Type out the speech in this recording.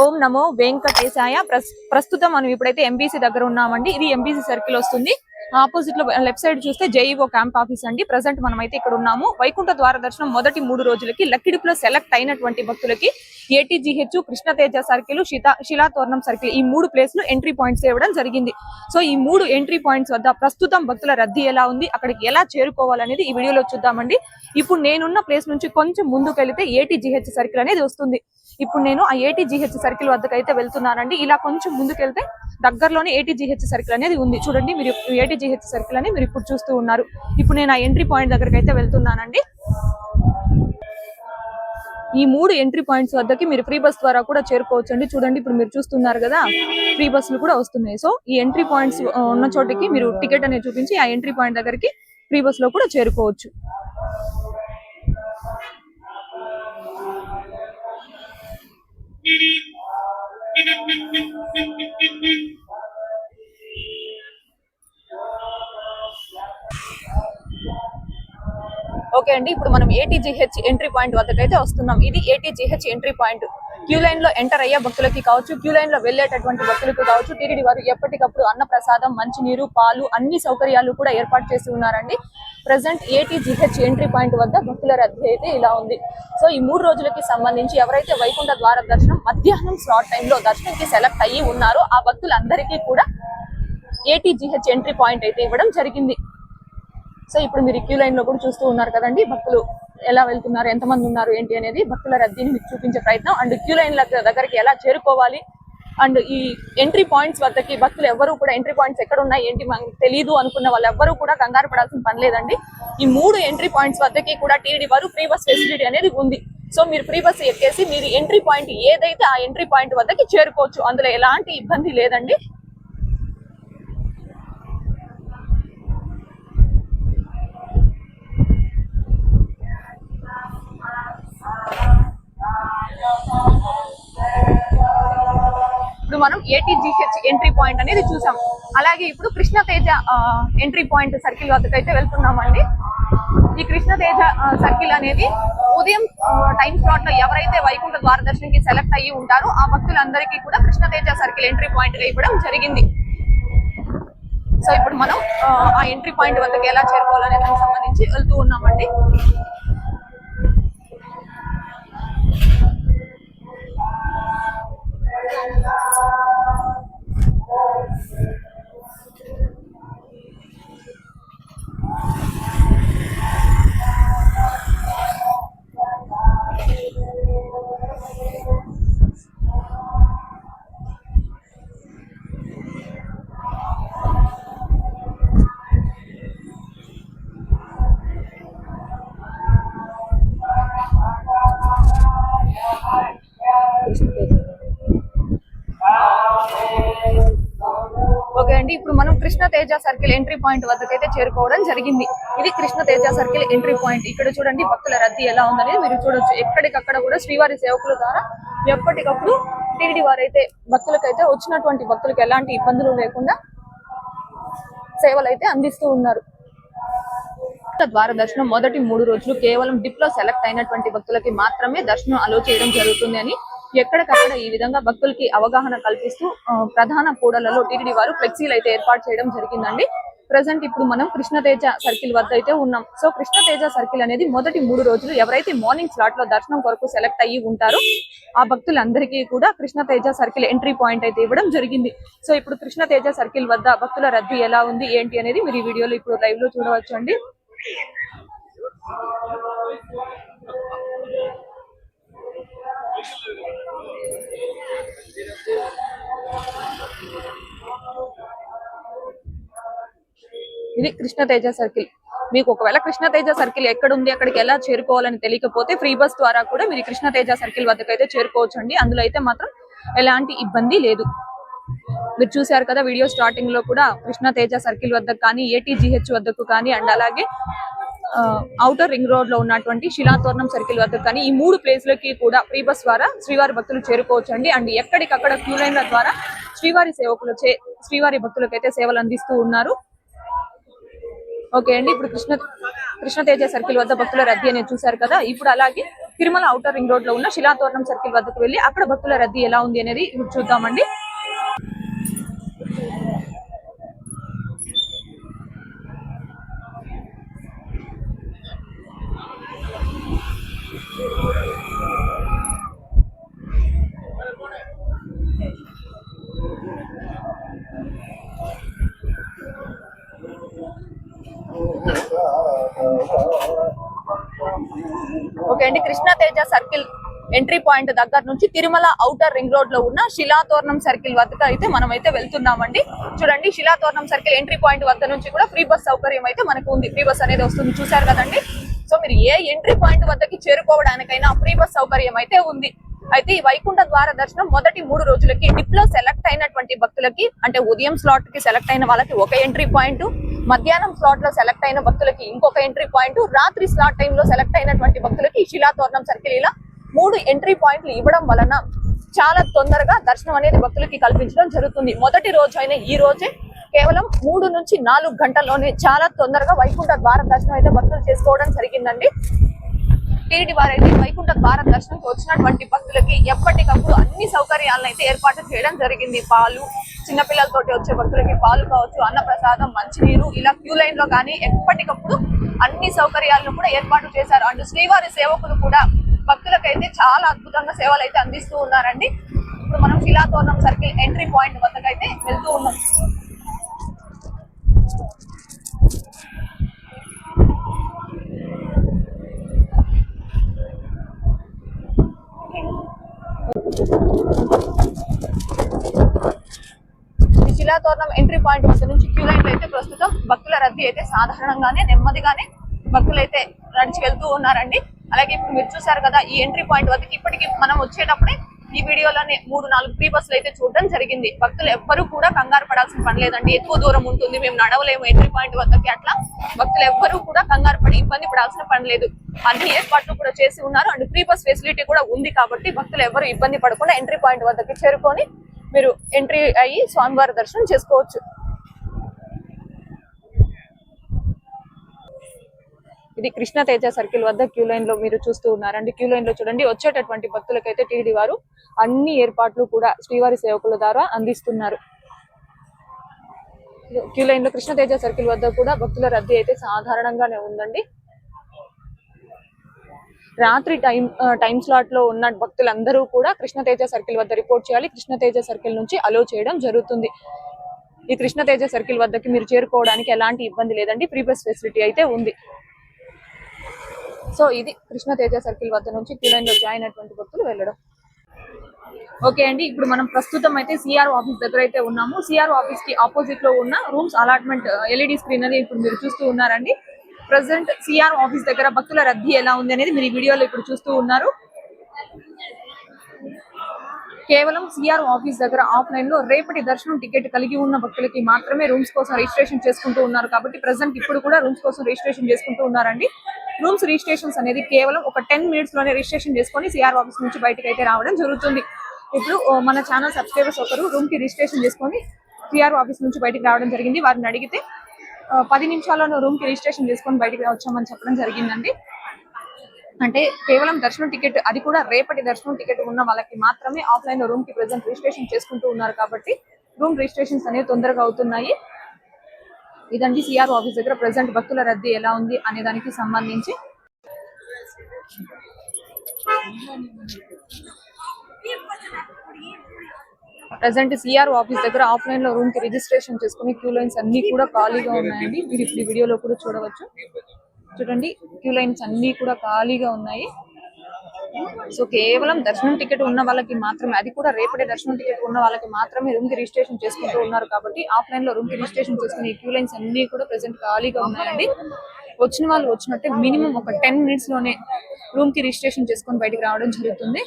ఓం నమో వెంకటేశాయ. ప్రస్తుతం మనం ఇప్పుడైతే ఎంబీసీ దగ్గర ఉన్నామండి. ఇది ఎంబీసీ సర్కిల్ వస్తుంది. ఆపోజిట్లో లెఫ్ట్ సైడ్ చూస్తే జేఈఓ క్యాంప్ ఆఫీస్ అండి. ప్రజెంట్ మనం అయితే ఇక్కడ ఉన్నాము. వైకుంఠ ద్వార దర్శనం మొదటి మూడు రోజులకి లక్కిడిపులో సెలెక్ట్ అయినటువంటి భక్తులకి ఏటీజీహెచ్ కృష్ణతేజ సర్కిల్ శిలా శిలాతోరణం సర్కిల్ ఈ మూడు ప్లేస్లు ఎంట్రీ పాయింట్స్ ఇవ్వడం జరిగింది. సో ఈ మూడు ఎంట్రీ పాయింట్స్ వద్ద ప్రస్తుతం భక్తుల రద్దీ ఎలా ఉంది? అక్కడికి ఎలా చేరుకోవాలనేది ఈ వీడియోలో చూద్దామండి. ఇప్పుడు నేనున్న ప్లేస్ నుంచి కొంచెం ముందుకు వెళితే ఏటీజీహెచ్ సర్కిల్ అనేది వస్తుంది. ఇప్పుడు నేను ఆ ఏటీజీహెచ్ సర్కిల్ వద్దకు అయితే వెళ్తున్నానండి. ఇలా కొంచెం ముందుకెళ్తే దగ్గరలోనే ఏటీజీహెచ్ సర్కిల్ అనేది ఉంది. చూడండి మీరు ఏటీజీహెచ్ సర్కిల్ అని మీరు ఇప్పుడు చూస్తూ ఉన్నారు. ఇప్పుడు నేను ఆ ఎంట్రీ పాయింట్ దగ్గరకు అయితే వెళ్తున్నానండి. ఈ మూడు ఎంట్రీ పాయింట్స్ వద్దకి మీరు ఫ్రీ బస్ ద్వారా కూడా చేరుకోవచ్చు అండి చూడండి ఇప్పుడు మీరు చూస్తున్నారు కదా ఫ్రీ బస్సులు కూడా వస్తున్నాయి. సో ఈ ఎంట్రీ పాయింట్స్ ఉన్న చోటికి మీరు టికెట్ అనేది చూపించి ఆ ఎంట్రీ పాయింట్ దగ్గరికి ఫ్రీ బస్లో కూడా చేరుకోవచ్చు. Thank you. ఓకే అండి ఇప్పుడు మనం ఏటీజీహెచ్ ఎంట్రీ పాయింట్ వద్దకు అయితే వస్తున్నాం. ఇది ఏటీజీహెచ్ ఎంట్రీ పాయింట్ క్యూ లైన్లో ఎంటర్ అయ్యే భక్తులకి కావచ్చు క్యూ లైన్లో వెళ్ళేటటువంటి భక్తులకు కావచ్చు టీటీడీ వారు ఎప్పటికప్పుడు అన్న ప్రసాదం మంచినీరు పాలు అన్ని సౌకర్యాలు కూడా ఏర్పాటు చేసి ఉన్నారండి. ప్రజెంట్ ఏటీజీహెచ్ ఎంట్రీ పాయింట్ వద్ద భక్తుల రద్దీ అయితే ఇలా ఉంది. సో ఈ మూడు రోజులకి సంబంధించి ఎవరైతే వైకుంఠ ద్వార దర్శనం మధ్యాహ్నం స్లాట్ టైంలో దర్శనంకి సెలెక్ట్ అయ్యి ఉన్నారో ఆ భక్తులందరికీ కూడా ఏటీజీహెచ్ ఎంట్రీ పాయింట్ అయితే ఇవ్వడం జరిగింది. సో ఇప్పుడు మీరు క్యూ లైన్లో కూడా చూస్తూ ఉన్నారు కదండి భక్తులు ఎలా వెళ్తున్నారు ఎంతమంది ఉన్నారు ఏంటి అనేది భక్తుల రద్దీని మీకు చూపించే ప్రయత్నం. అండ్ క్యూ లైన్ దగ్గరికి ఎలా చేరుకోవాలి? అండ్ ఈ ఎంట్రీ పాయింట్స్ వద్దకి భక్తులు ఎవరు కూడా ఎంట్రీ పాయింట్స్ ఎక్కడ ఉన్నాయి ఏంటి మనకు తెలియదు అనుకున్న వాళ్ళు ఎవరు కూడా కంగారు పడాల్సిన పని లేదండి. ఈ మూడు ఎంట్రీ పాయింట్స్ వద్దకి కూడా టీడీ వారు ఫ్రీ బస్ ఫెసిలిటీ అనేది ఉంది. సో మీరు ఫ్రీ బస్ ఎక్కేసి మీరు ఎంట్రీ పాయింట్ ఏదైతే ఆ ఎంట్రీ పాయింట్ వద్దకి చేరుకోవచ్చు అందులో ఎలాంటి ఇబ్బంది లేదండి. ఏటీజీహెచ్ ఎంట్రీ పాయింట్ అనేది చూసాం. అలాగే ఇప్పుడు కృష్ణతేజ ఎంట్రీ పాయింట్ సర్కిల్ వద్దకు అయితే వెళ్తున్నామండి. ఈ కృష్ణతేజ సర్కిల్ అనేది ఉదయం టైం స్లాట్లో ఎవరైతే వైకుంఠ ద్వార దర్శనంకి సెలెక్ట్ అయ్యి ఉంటారో ఆ భక్తులందరికీ కూడా కృష్ణతేజ సర్కిల్ ఎంట్రీ పాయింట్గా ఇవ్వడం జరిగింది. సో ఇప్పుడు మనం ఆ, ఆ ఎంట్రీ పాయింట్ వద్దకు ఎలా చేరుకోవాలనే దానికి సంబంధించి వెళ్తూ ఉన్నామండి. అండి ఇప్పుడు మనం Krishna Teja circle entry point వద్దకు అయితే చేరుకోవడం జరిగింది. ఇది Krishna Teja circle entry point. ఇక్కడ చూడండి భక్తుల రద్దీ ఎలా ఉందనేది మీరు చూడొచ్చు. ఎక్కడికక్కడ కూడా శ్రీవారి సేవకుల ద్వారా ఎప్పటికప్పుడు టీడీ వారైతే భక్తులకైతే వచ్చినటువంటి భక్తులకు ఎలాంటి ఇబ్బందులు లేకుండా సేవలు అయితే అందిస్తూ ఉన్నారు. ద్వార దర్శనం మొదటి మూడు రోజులు కేవలం డిప్లో సెలెక్ట్ అయినటువంటి భక్తులకి మాత్రమే దర్శనం అలో చేయడం జరుగుతుంది అని ఎక్కడికక్కడ ఈ విధంగా భక్తులకి అవగాహన కల్పిస్తూ ప్రధాన కూడలలో టీటీడీ వారు ఫ్లెక్సీలు అయితే ఏర్పాటు చేయడం జరిగిందండి. ప్రజెంట్ ఇప్పుడు మనం కృష్ణతేజ సర్కిల్ వద్ద అయితే ఉన్నాం. సో కృష్ణతేజ సర్కిల్ అనేది మొదటి మూడు రోజులు ఎవరైతే మార్నింగ్ స్లాట్లో దర్శనం కొరకు సెలెక్ట్ అయ్యి ఉంటారో ఆ భక్తులందరికీ కూడా కృష్ణతేజ సర్కిల్ ఎంట్రీ పాయింట్ అయితే ఇవ్వడం జరిగింది. సో ఇప్పుడు కృష్ణతేజ సర్కిల్ వద్ద భక్తుల రద్దీ ఎలా ఉంది ఏంటి అనేది మీరు ఈ వీడియోలో ఇప్పుడు లైవ్లో చూడవచ్చు అండి ఇది కృష్ణతేజ సర్కిల్. మీకు ఒకవేళ కృష్ణతేజ సర్కిల్ ఎక్కడ ఉంది అక్కడికి ఎలా చేరుకోవాలని తెలియకపోతే ఫ్రీ బస్ ద్వారా కూడా మీరు కృష్ణతేజ సర్కిల్ వద్దకు అయితే చేరుకోవచ్చు అండి అందులో అయితే మాత్రం ఎలాంటి ఇబ్బంది లేదు. మీరు చూసారు కదా వీడియో స్టార్టింగ్లో కూడా కృష్ణతేజ సర్కిల్ వద్దకు కానీ ఏటీజీహెచ్ వద్దకు కానీ అండ్ అలాగే అవుటర్ రింగ్ రోడ్లో ఉన్నటువంటి శిలాతోరణం సర్కిల్ వద్దకు కానీ ఈ మూడు ప్లేస్లకి కూడా ఫ్రీ బస్ ద్వారా శ్రీవారి భక్తులు చేరుకోవచ్చు అండి అండ్ ఎక్కడికక్కడ క్యూ లైన్ల ద్వారా శ్రీవారి సేవకులు చే శ్రీవారి భక్తులకైతే సేవలు అందిస్తూ ఉన్నారు. ఓకే అండి ఇప్పుడు కృష్ణ కృష్ణతేజ సర్కిల్ వద్ద భక్తుల రద్దీ అనేది చూశారు కదా ఇప్పుడు అలాగే తిరుమల ఔటర్ రింగ్ రోడ్లో ఉన్న శిలాతోరణం సర్కిల్ వద్దకు వెళ్ళి అక్కడ భక్తుల రద్దీ ఎలా ఉంది అనేది ఇప్పుడు చూద్దామండి. ఓకే అండి. కృష్ణతేజ సర్కిల్ ఎంట్రీ పాయింట్ దగ్గర నుంచి తిరుమల అవుటర్ రింగ్ రోడ్లో ఉన్న శిలాతోరణం సర్కిల్ వద్దకు అయితే మనం అయితే వెళ్తున్నామండి. చూడండి శిలాతోరణం సర్కిల్ ఎంట్రీ పాయింట్ వద్ద నుంచి కూడా ఫ్రీ బస్ సౌకర్యం అయితే మనకు ఉంది. ఫ్రీ బస్ అనేది వస్తుంది. చూశారు కదండి? సో మీరు ఏ ఎంట్రీ పాయింట్ వద్దకి చేరుకోవడానికైనా ఫ్రీ బస్ సౌకర్యం అయితే ఉంది. అయితే ఈ వైకుంఠ ద్వార దర్శనం మొదటి మూడు రోజులకి డిప్లో సెలెక్ట్ అయినటువంటి భక్తులకి అంటే ఉదయం స్లాట్కి సెలెక్ట్ అయిన వాళ్ళకి ఒక ఎంట్రీ పాయింట్ మధ్యాహ్నం స్లాట్లో సెలెక్ట్ అయిన భక్తులకి ఇంకొక ఎంట్రీ పాయింట్ రాత్రి స్లాట్ టైంలో సెలెక్ట్ అయినటువంటి భక్తులకి శిలాతోరణం సర్కిల్ ఇలా మూడు ఎంట్రీ పాయింట్లు ఇవ్వడం వలన చాలా తొందరగా దర్శనం అనేది భక్తులకి కల్పించడం జరుగుతుంది. మొదటి రోజు అయిన ఈ రోజే కేవలం మూడు నుంచి నాలుగు గంటల్లోనే చాలా తొందరగా వైకుంఠ ద్వార దర్శనం అయితే భక్తులు చేసుకోవడం జరిగిందండి. టీడీ వారైతే వైకుంఠ ద్వార దర్శనంకి వచ్చినటువంటి భక్తులకి ఎప్పటికప్పుడు అన్ని సౌకర్యాలను అయితే ఏర్పాటు చేయడం జరిగింది. పాలు చిన్నపిల్లలతోటి వచ్చే భక్తులకి పాలు కావచ్చు అన్నప్రసాదం మంచినీరు ఇలా క్యూ లైన్లో కానీ ఎప్పటికప్పుడు అన్ని సౌకర్యాలను కూడా ఏర్పాటు చేశారు. అండ్ శ్రీవారి సేవకులు కూడా భక్తులకైతే చాలా అద్భుతంగా సేవలు అయితే అందిస్తూ ఉన్నారండి. ఇప్పుడు మనం శిలాతోరణం సర్కిల్ ఎంట్రీ పాయింట్ వద్దకైతే వెళ్తూ ఉన్నాం ఈ శిలాతోరణం ఎంట్రీ పాయింట్ వద్ద నుంచి క్యూ లైన్లో అయితే ప్రస్తుతం ప్రకృతి అయితే సాధారణంగానే నెమ్మదిగానే భక్తులు అయితే నడిచి వెళ్తూ ఉన్నారండి. అలాగే ఇప్పుడు మీరు చూసారు కదా ఈ ఎంట్రీ పాయింట్ వద్దకి ఇప్పటికి మనం వచ్చేటప్పుడే ఈ వీడియోలోనే మూడు నాలుగు ఫ్రీ బస్సులు అయితే చూడడం జరిగింది. భక్తులు ఎవ్వరూ కూడా కంగారు పడాల్సిన పని లేదండి. ఎక్కువ దూరం ఉంటుంది మేము నడవలేము ఎంట్రీ పాయింట్ వద్దకి అట్లా. భక్తులు ఎవ్వరూ కూడా కంగారు పడి ఇబ్బంది పడాల్సిన పని లేదు. అన్ని ఏర్పాట్లు కూడా చేసి ఉన్నారు. అండ్ ఫ్రీ బస్ ఫెసిలిటీ కూడా ఉంది కాబట్టి భక్తులు ఎవరు ఇబ్బంది పడకుండా ఎంట్రీ పాయింట్ వద్దకి చేరుకొని మీరు ఎంట్రీ అయ్యి స్వామివారి దర్శనం చేసుకోవచ్చు. ఇది కృష్ణ తేజ సర్కిల్ వద్ద క్యూ లైన్లో మీరు చూస్తూ ఉన్నారండి. క్యూ లైన్లో చూడండి. వచ్చేటటువంటి భక్తులకైతే టీడీ వారు అన్ని ఏర్పాట్లు కూడా శ్రీవారి సేవకుల ద్వారా అందిస్తున్నారు. క్యూ లైన్లో కృష్ణ తేజ సర్కిల్ వద్ద కూడా భక్తుల రద్దీ అయితే సాధారణంగానే ఉందండి. రాత్రి టైం టైం స్లాట్లో ఉన్న భక్తులందరూ కూడా కృష్ణతేజ సర్కిల్ వద్ద రిపోర్ట్ చేయాలి. కృష్ణతేజ సర్కిల్ నుంచి అలో చేయడం జరుగుతుంది. ఈ కృష్ణతేజ సర్కిల్ వద్దకి మీరు చేరుకోవడానికి ఎలాంటి ఇబ్బంది లేదండి. ఫ్రీ బస్ ఫెసిలిటీ అయితే ఉంది. సో ఇది కృష్ణ తేజ సర్కిల్ వద్ద నుంచి క్యూ లో జాయిన్ అయినటువంటి భక్తులు వెళ్ళడం. ఓకే అండి ఇప్పుడు మనం ప్రస్తుతం అయితే సిఆర్ ఆఫీస్ దగ్గర అయితే ఉన్నాము. సిఆర్ ఆఫీస్కి ఆపోజిట్లో ఉన్న రూమ్స్ అలాట్మెంట్ ఎల్ఈడి స్క్రీన్ అనేది ఇప్పుడు మీరు చూస్తూ ఉన్నారండి. ప్రజెంట్ సిఆర్ ఆఫీస్ దగ్గర భక్తుల రద్దీ ఎలా ఉంది అనేది మీరు ఈ వీడియోలో ఇప్పుడు చూస్తూ ఉన్నారు. కేవలం సిఆర్ ఆఫీస్ దగ్గర ఆఫ్లైన్లో రేపటి దర్శనం టికెట్ కలిగి ఉన్న భక్తులకి మాత్రమే రూమ్స్ కోసం రిజిస్ట్రేషన్ చేసుకుంటూ ఉన్నారు. కాబట్టి ప్రజెంట్ ఇప్పుడు కూడా రూమ్స్ కోసం రిజిస్ట్రేషన్ చేసుకుంటూ ఉన్నారండి. రూమ్స్ రిజిస్ట్రేషన్స్ అనేది కేవలం ఒక టెన్ మినిట్స్లోనే రిజిస్ట్రేషన్ చేసుకొని సిఆర్ ఆఫీస్ నుంచి బయటకు అయితే రావడం జరుగుతుంది. ఇప్పుడు మన ఛానల్ సబ్స్క్రైబర్స్ ఒకరు రూమ్కి రిజిస్ట్రేషన్ చేసుకొని సిఆర్ ఆఫీస్ నుంచి బయటకు రావడం జరిగింది. వారిని అడిగితే పది నిమిషాల్లోనూ రూమ్కి రిజిస్ట్రేషన్ చేసుకొని బయటకు వచ్చామని చెప్పడం జరిగిందండి. అంటే కేవలం దర్శనం టికెట్ అది కూడా రేపటి దర్శనం టికెట్ ఉన్న వాళ్ళకి మాత్రమే ఆఫ్లైన్లో రూమ్కి ప్రెసెంట్ రిజిస్ట్రేషన్ చేసుకుంటూ ఉన్నారు కాబట్టి రూమ్ రిజిస్ట్రేషన్స్ అనేవి తొందరగా అవుతున్నాయి. ఇదండి సిఆర్ ఆఫీస్ దగ్గర ప్రెసెంట్ భక్తుల రద్దీ ఎలా ఉంది అనే దానికి సంబంధించి. ప్రజెంట్ సిఆర్ ఆఫీస్ దగ్గర ఆఫ్లైన్లో రూమ్కి రిజిస్ట్రేషన్ చేసుకుని క్యూ లైన్స్ అన్ని కూడా ఖాళీగా ఉన్నాయండి. మీరు ఇప్పుడు వీడియోలో కూడా చూడవచ్చు. చూడండి క్యూ లైన్స్ అన్ని కూడా ఖాళీగా ఉన్నాయి. సో కేవలం దర్శనం టికెట్ ఉన్న వాళ్ళకి మాత్రమే అది కూడా రేపటి దర్శనం టికెట్ ఉన్న వాళ్ళకి మాత్రమే రూమ్కి రిజిస్ట్రేషన్ చేసుకుంటూ ఉన్నారు కాబట్టి ఆఫ్లైన్లో రూమ్కి రిజిస్ట్రేషన్ చేసుకునే క్యూ లైన్స్ అన్ని కూడా ప్రెసెంట్ ఖాళీగా ఉన్నాయండి వచ్చిన వాళ్ళు వచ్చినట్టే మినిమం ఒక టెన్ మినిట్స్లోనే రూమ్కి రిజిస్ట్రేషన్ చేసుకొని బయటికి రావడం జరుగుతుంది